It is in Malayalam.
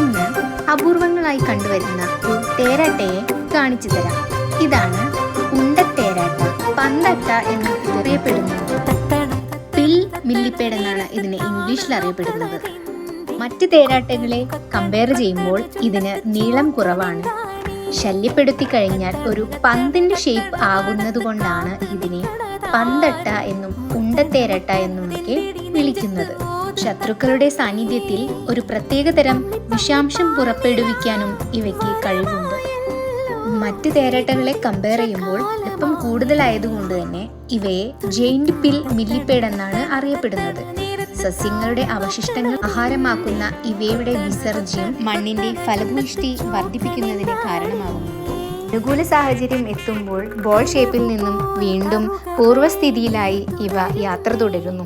ഇന്ന് അപൂർവങ്ങളായി കണ്ടുവരുന്ന ഒരു തേരാട്ടയെ കാണിച്ചു തരാം. ഇതാണ് ഉണ്ടത്തേരാട്ട പന്തട്ട എന്ന് അറിയപ്പെടുന്നത്. പിൽ മില്ലിപ്പേഡ് എന്നാണ് ഇതിനെ ഇംഗ്ലീഷിൽ അറിയപ്പെടുന്നത്. മറ്റ് തേരാട്ടങ്ങളെ കമ്പയർ ചെയ്യുമ്പോൾ ഇതിന് നീളം കുറവാണ്. ശല്യപ്പെടുത്തി കഴിഞ്ഞാൽ ഒരു പന്തിന്റെ ഷേപ്പ് ആകുന്നത് കൊണ്ടാണ് ഇതിനെ പന്തട്ട എന്നും ഉണ്ടത്തേരട്ട എന്നുമൊക്കെ വിളിക്കുന്നത്. ശത്രുക്കളുടെ സാന്നിധ്യത്തിൽ ഒരു പ്രത്യേകതരം വിഷാംശം പുറപ്പെടുവിക്കാനും ഇവയ്ക്ക് കഴിവുണ്ട്. മറ്റ് തേരാട്ടങ്ങളെ കമ്പയർ ചെയ്യുമ്പോൾ ഇപ്പം കൂടുതലായതുകൊണ്ട് തന്നെ ഇവയെ ജെയിന്റ് പിൽ മില്ലിപ്പേഡ് എന്നാണ് അറിയപ്പെടുന്നത്. സസ്യങ്ങളുടെ അവശിഷ്ടങ്ങൾ ആഹാരമാക്കുന്ന ഇവയുടെ വിസർജ്യം മണ്ണിന്റെ ഫലഭൂഷ്ടി വർദ്ധിപ്പിക്കുന്നതിന് കാരണമാകുന്നു. അനുകൂല സാഹചര്യം എത്തുമ്പോൾ ബോൾ ഷേപ്പിൽ നിന്നും വീണ്ടും പൂർവസ്ഥിതിയിലായി ഇവ യാത്ര തുടരുന്നു.